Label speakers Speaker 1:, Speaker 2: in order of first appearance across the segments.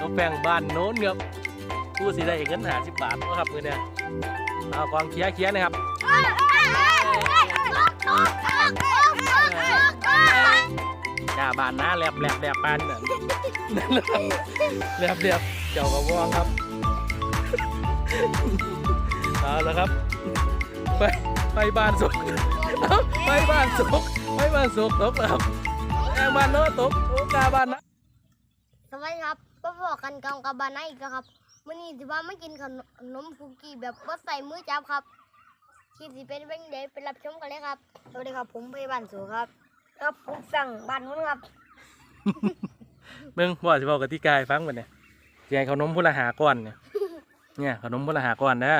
Speaker 1: น้องแปงบ้านโน้นครับผู้สิได้เงินหาสิบบาทนะครับเงินเนี่ยเอากองเคลียเคลียนะครับจ่าบานหน้าแลบแหลบแหลบปานนั่นนั่นแหละครับแลบแลบเจ้ากระวองครับเอาละครับ ไปไปบ้านสุกไปบ้านสุกไปบ้านสุกตกแล้วครับแองบ้านโน้ตกโอกาบ้านนะ
Speaker 2: สวัสดีครับ ก็บอกกันกำกับบานไนอีกแล้วครับมื้อนี้สิว่าไม่กินขนมขนมคุกกี้แบบว่าใส่มือจับครับคลิปสิเป็นเบ้งเดย์ไปรับชมกันเลยครับ
Speaker 3: สวัสดีครับผมพยาบาลสูครับครับผมสั่งบ้านนู้นครับ
Speaker 1: เบิ่งว่าสิบอกกติกาให้ฟังบัดเนี่ยสิให้ขนมพุละหาก้อนเนี่ยเนี่ยขนมพุละหาก้อนนะ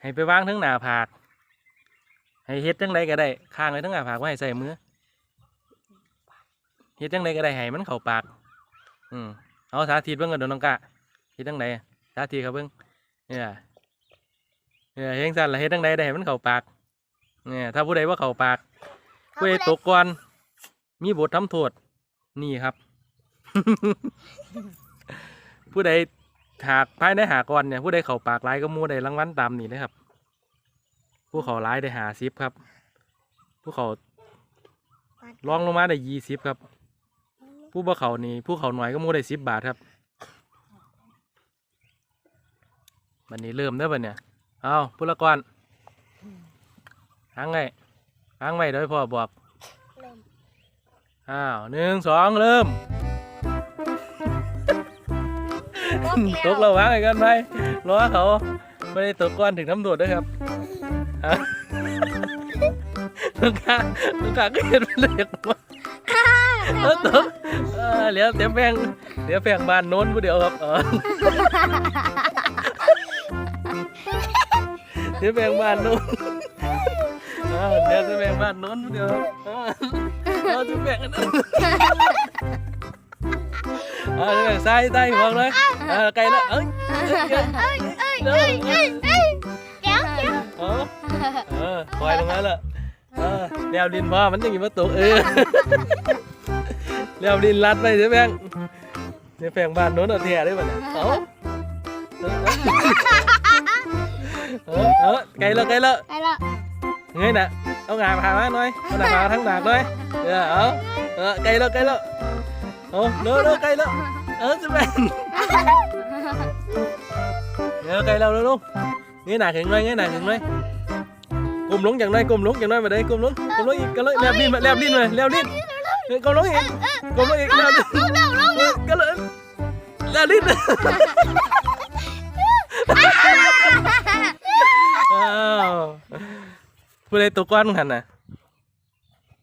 Speaker 1: ให้ไปวางทั้งหน้าผากให้เฮ็ดจังไดก็ได้ข้างไว้ทั้งหน้าผากไว้ให้ใส่มือ เฮ็ดจังไดก็ได้ให้มันเข้าปาก อืมเอาสาธิตเบิ่งกันเดี๋ยวน้องกะเฮ็ดจังไดสาธิตครับเบิ่งเนี่ยเนี่ยเฮ็ดจังซั่นละเฮ็ดจังไดได้ให้มันเข้าปากเนี่ยถ้าผู้ใดว่าเข้าปากผู้ใดตกก่อนมีบททำโทษนี่ครับ ผู้ใดหากภายในหาก่อนเนี่ยผู้ใดเข่าปากร้ายก็มูได้รางวัลตามนี่นะครับ ผู้เขาร้ายได้หาซิปครับ ผู้เขาลองลงมาได้ยี่สิบครับ ผู้บ่เขานี่ผู้เขาหน่อยก็หมูได้สิบบาทครับบันนี้เริ่มได้อบันเนี่ยเอาผู้ละก่อนหางไงหางไว้โดยพ่อบอก
Speaker 2: เริ่ม
Speaker 1: อ้าวหนึ่งสองเริ่มตกระวังไอ้กันไปรอเขาไม่ได้ตกก้อนถึงน้ำโดดด้วยครับอะลูกค้าลูกค้าก็เห็นมันเลยว่าเออตกเอเหลียวเสียแพงเสียแพงบ้านโน้นผู้เดียวครับเออเสียแพงบ้านโน้นเออเดี๋ยวเสียแพงบ้านโน้นผู้เดียวครับเออเอาเสียแพงกันนะเอาแพงซ้ายใต้หัวเลยเออไกลแล้วเอ้ยเอ้ยเอ้ยเอ้ยเอ้ย
Speaker 2: แก้วแก้ว
Speaker 1: เออเออปล่อยลงมาละเออแลวดินพ่อมันจะกินประตูเออ แลวดินรัดไปเสียแพงเสียแพงบ้านโน้นเอาเทียได้ป่ะเนี่ยเอาเออเออเออไกลแล้วไกลแล้ว
Speaker 2: ไปละ
Speaker 1: เงยน่ะเอางาพามาหน่อยเอาหน้าพาทั้งหนักเลยเออเอาเออไกลแล้วไกลแล้วเอาเร็วเร็วไกลแล้วเออจะแม่นเออไกลแล้วเร็วลูกเงยหน้าขึ้นหน่อยเงยหน้าขึ้นหน่อยกลมลงอย่างน้อยกลมลงอย่างน้อยมาได้กลมลงกลมลงอีกก็เลยแลบลิ้นมาแลบลิ้นมาแลบลิ้นเออ กลมลงอีกกลมลงอีกแลบลิ้นเออก็เลยแลบลิ้นอ้าวผู้ใดตกก้อนมึงหันน่ะ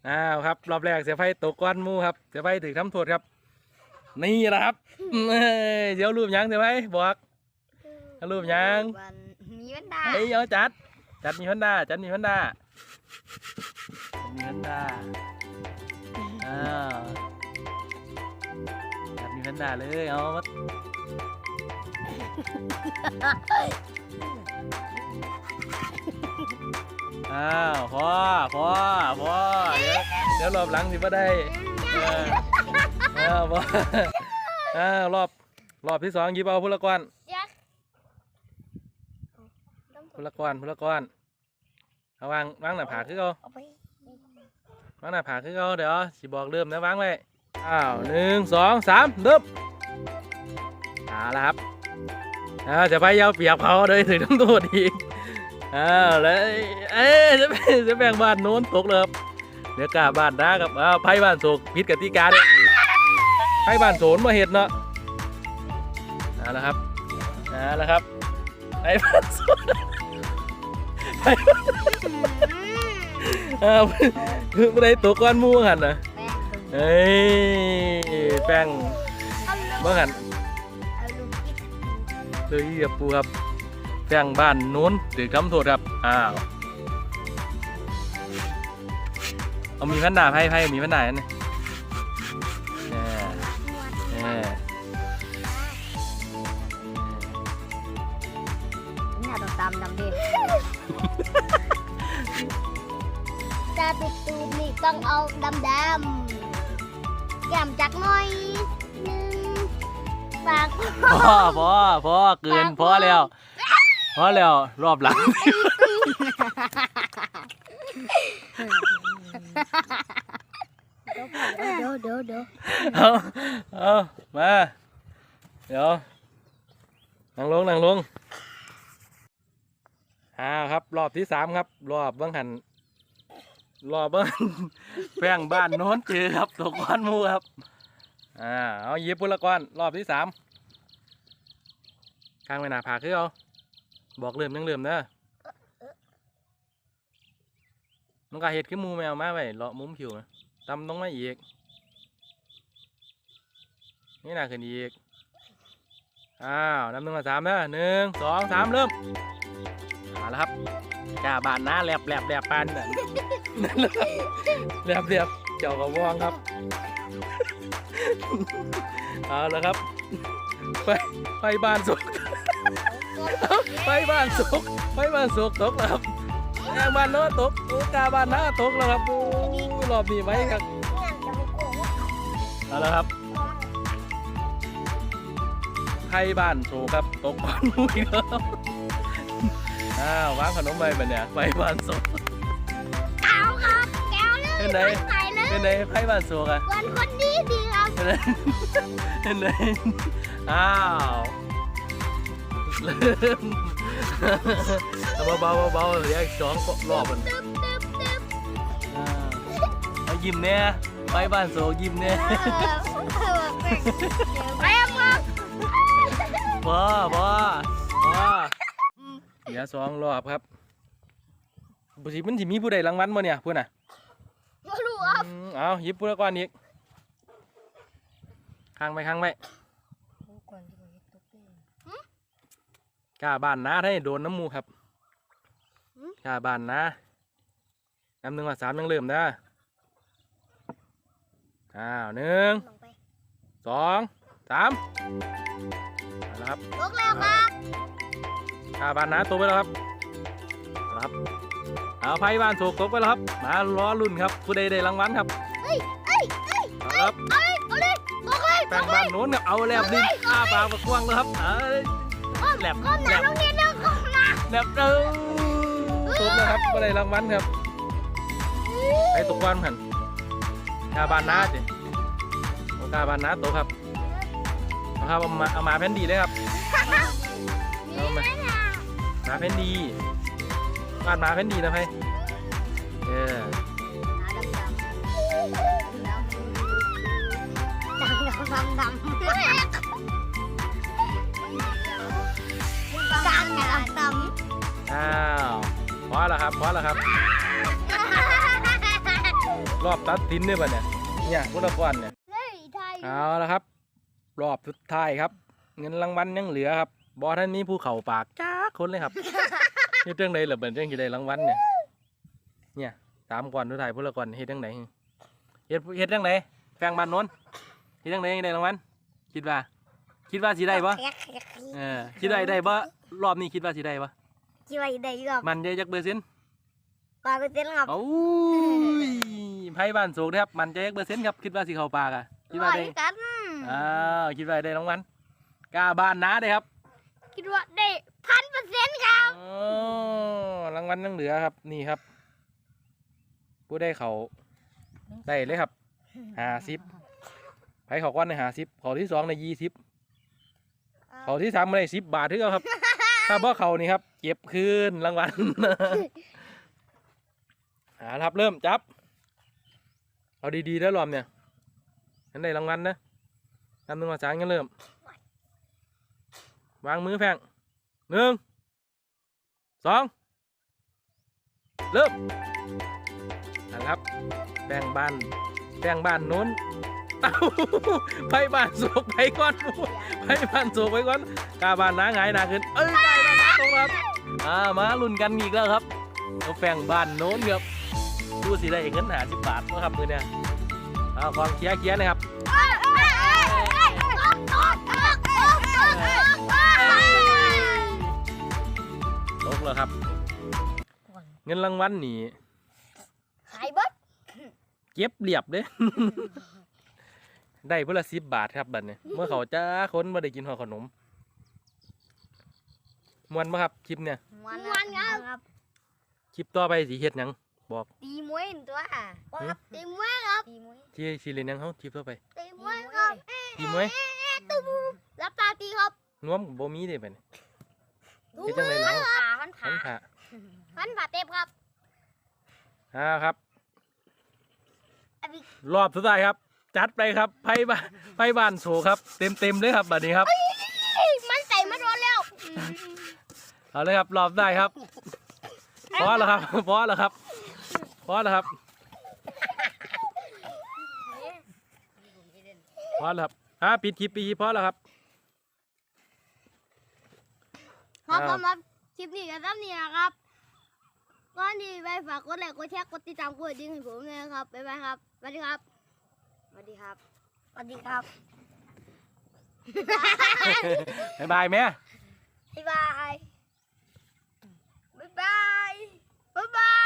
Speaker 1: อ้าวครับรอบแรกเสียไฟตกก้อนมูครับ เสียไฟถึงทำโทษครับ นี่แหละครับเอ้ยเดี๋ยวรูปยังเสียไฟบอกรูปยัง
Speaker 3: มีวันดา
Speaker 1: เฮ้ยเอาจัด จัดมีฮันดาจัดมีฮันดามีฮันดา อ้าวจัดมีฮันด้าเลย เอามาอ้าวพอพอพอเดี๋ยวเดี๋ยวรอบหลังสิบ่ได้เอออ้าวพออ้าวรอบรอบที่สองหยิบเอาพุละกวน
Speaker 2: ยัก
Speaker 1: พุละกวนพุละกวนเอาวางวางหน้าผากคือเขา
Speaker 2: เอาไป
Speaker 1: วางหน้าผากคือเขาเดี๋ยวสิบอกเริ่มนะวางไว้อ้าวหนึ่งสองสามเริ่มเอาละครับอาจะไปยาวเปียบเขาเลยถึงต้องตัวอีกอ้าวแล้วเอ๊ะจะแบ่งจะแบ่งบ้านโน้นตกเลยครับเดี๋ยวกล้าบ้านด้าครับอ้าวไพ่บ้านโศกผิดกติกาเนี่ยไพ่บ้านโศนมาเห็ดเนาะเอาละครับเอาละครับไพ่บ้านโศนไพ่บ้าน อ้าวไม่ได้ตกก้อนหมูหันนะ
Speaker 3: แป้ง
Speaker 1: เฮ้ยแป้ง
Speaker 2: เอาลูก
Speaker 1: เมื่อหัน
Speaker 2: เอาลูกกิ๊ก
Speaker 1: เลยเหยียบปูครับแป้งบ้านนู้นถือคำโทษครับอ้าวเอามีพันดาบให้ให้มีพันดาบนั่น
Speaker 3: ตา
Speaker 2: ตุกตูนี่ต้องเอาดำดำแก้มจักหน่อยหนึ่งปาก
Speaker 1: พอพอพอเกินพอแล้วพอแล้วรอบหลัง
Speaker 2: เดี๋ยวเดี๋ยวเดี๋ยว
Speaker 1: เอาเอามา เดี๋ยวนั่งลงนั่งลงอ่าครับ รอบที่สามครับ รอบเบื้องหัน รอเบื้งแป้งบ้านโน้นเจอครับตกก้อนหมูครับอ่าเอาหยิบปุละก้อนรอบที่สามข้างไปหน้าผากคือเอาบอกเริ่มยังเริ่มเด้อน้องกาเห็ดขึ้นมูแมวมาไว้เลาะมุมผิวนะตำต้องมาอีกนี่น่าขึ้นอีกอ้าวนับหนึ่งมาสามเด้อหนึ่งสองสามเริ่มเอาละครับกาบานหน้าแหลบแหลบแหลบปาน นั่นแหละครับแหลบแหลบเจ้ากระวองครับ เอาละครับ ไปไปบ้านสุกไปบ้านสุกไปบ้านสุกตกแล้วครับแองบ้านโน้ตตกโอ้กาบ้านหน้าตกแล้วครับโอ้รอบนี้ไว้ครับเอาละครับไทยบ้านโซครับตกบ้านมุ้ยครับอ้าววางขนมไปแบบเนี้ยไปบ้านโซ
Speaker 2: แก้วครับแก้วเลย
Speaker 1: เป็นไง
Speaker 2: ใส่เลย
Speaker 1: เป็นไงไทยบ้านโซกัน
Speaker 2: วันคนดีดีครับ
Speaker 1: เป็นไงเป็นไงอ้าวเริ่มเอาเบาๆเบาๆเดี๋ยวอีกสองรอบมัน
Speaker 2: ตึ๊บตึ๊บตึ๊บ
Speaker 1: อ่าเอายิ้มเนี่ยไปบ้านโซยิ้มเนี่ย
Speaker 2: ไปครับ
Speaker 1: พอพอพอเหลือสองรอบครับบุษีมันสิมีผู้ใดรางวัลมาเนี่ยพูดน่ะ
Speaker 2: มาดูครับ
Speaker 1: อืม เอาหยิบปุระก่อนอีกข้างไปข้างไปกล้าบ้านนะให้โดนน้ำมูครับกล้าบ้านนะน้ำหนึ่งว่าสามยังเริ่มนะอ้าวหนึ่ง
Speaker 2: ลงไป
Speaker 1: สองสามเอาละครับ
Speaker 2: ลงแล้วครับ
Speaker 1: กล้าบ้านนะตัวไปแล้วครับเอาละครับ เอาไพ่บ้านโศกตกไปแล้วครับมาล้อรุ่นครับผู้ใดได้รางวัลครับ
Speaker 2: เอ้ยเอ้ยเอ้ย
Speaker 1: เอาละครับ
Speaker 2: เอาเลยเอาเลยลงเลย
Speaker 1: แป้งบ้านโน้นครับเอาแลบดินอ้าปากมากว้างเลยครับเอ้ยแหลบ
Speaker 2: ก้มห
Speaker 1: แหล
Speaker 2: น้า
Speaker 1: บ
Speaker 2: โรงเรียนเดินก้มหน้า
Speaker 1: แหลบเด้อตกแล้วครับก็ได้รางวัลครับไปตกวันหันกาบานนาสิเอากาบานนาตกครับเอาครับเอามาเอามาแผ่นดีเลยครับเอามามาแผ่นดี บ้านมาแผ่นดีนะไพ่เออ
Speaker 2: ดำดำดำดำดำ
Speaker 1: อ้าวพอแล้วครับพอแล้วครับ รอบตัดสินเนี่ยป่ะเนี่ยเนี่ยพุทธกรเนี่ย
Speaker 2: เฮ้ยไทย
Speaker 1: เอาละครับ รอบสุดท้ายครับ เงินรางวัลยังเหลือครับ บอท่านนี้ภูเขาปากจ้าคนเลยครับนี่เรื่องใดเหรือเป็นเรื่องกี่ใดรางวัลเนี่ย เนี่ยตามก่อนทุกทายพุทธกรเฮ็ดเรื่องไหนเฮ็ดเฮ็ดเรื่องไหนแฟงบ้านโน้นเฮ็ดเรื่องไหนได้รางวัลคิดว่า คิดว่าสิได้ปะเออคิดว่าได้ปะรอบนี้คิดว่าสิได้ปะ
Speaker 2: คิดว่าได้ครับ
Speaker 1: มันใจจักเปอร์เซ็นต์
Speaker 2: ปลาเปอร์เซ็นต์ครับ
Speaker 1: โอ้ยไพ่บ้านโศกนะครับ มันใจจักเปอร์เซ็นต์ครับคิดว่าสิเข้าปากอะคิดว่าได้
Speaker 2: ร้อยกัน
Speaker 1: อ้าวคิดว่าได้รางวัลกล้าบ้านนะได้ครับ
Speaker 2: คิดว่าได้พันเปอร์เซ็นต์ครับ
Speaker 1: อ๋อรางวัลยังเหลือครับ นี่ครับ ผู้ได้เขาได้เลยครับห้าสิบไผเขาก้อนในห้าสิบเขาที่สองในยี่สิบเขาที่สามในสิบบาทที่เขาครับ ถ้าบ่เขานี่ครับ เก็บคืนรางวัลเอาละครับเริ่มจับ เอาดีๆแล้วรอบเนี่ยงั้นได้รางวัลนะนำหนึ่งมาสามกันเริ่ม วางมือแฝงหนึ่งสองเริ่มเอาละครับแป้งบ้านแป้งบ้านโน้นเอ้าไปบ้านโศกไปก่อนไปบ้านโศกไปก่อนกาบ้านน้าหงายหนาขึ้นเอ้ยได้แล้วนะตรงครับอ่ามาลุ้นกันอีกแล้วครับเอาแป้งบ้านโน้นครับดูสิได้เงินหาสิบบาทนะครับมือเนี่ยเอาความเคลียร์เคลียร์นะครับ เงินรางวัลนี่
Speaker 2: หายเบิด
Speaker 1: เก็บเรียบเด้ได้เพื่อละสิบบาทครับบัดนี้เมื่อเขาจ้าคนมาได้กินห่อขนมมวนปะครับคลิปเนี่ย
Speaker 3: ม่วน
Speaker 2: ม่วนครับ
Speaker 3: ครับ
Speaker 1: คลิปต่อไปสีเฮ็ดหยังบอก
Speaker 3: ตีมวยตัวอะ
Speaker 1: หืม
Speaker 2: ตีมวยครับ
Speaker 3: ตีมวย
Speaker 1: ที่ชีเรียนหยังเขาคลิปต่อไป
Speaker 2: ตีมวยครับ
Speaker 1: ทีมไว้ย
Speaker 2: รับตาตีครับ
Speaker 1: นวมบ่มีเด้บัดนี้ เฮ็ดจังได๋เนาะ
Speaker 3: ขาพัน
Speaker 1: ขั
Speaker 3: ขาน
Speaker 1: ขา
Speaker 2: พันผ่าเต็บครับ
Speaker 1: อ่าครับ
Speaker 3: อันนี้
Speaker 1: รอบสุดท้ายครับ จัดไปครับไพ่บ้านไพ่บ้านโชว์ครับ เต็มเต็มๆเลยครับบัดนี้ครับ
Speaker 2: เฮ้ยมันใส่มาโดนแล้ว
Speaker 1: เอาเลยครับรอบได้ครับพอแล้วครับพอแล้วครับพอแล้วครับพอแล้วครับอ่าปิดคลิปปีพอแล้วครับ
Speaker 2: ครับ
Speaker 1: อ่า
Speaker 2: ผมครับ คลิปนี้ก็ซ้ำนี่นะครับก่อนที่ไปฝากกดไลค์กดแชร์กดติดตามกดดิ้งให้ผมเลยครับบ๊ายบายครับสวัสดีครับ
Speaker 3: สวัสดีครับสวัสดีครับ
Speaker 1: บ๊ายบายแม่
Speaker 3: บ๊ายบายบ๊ายบายบ๊ายบาย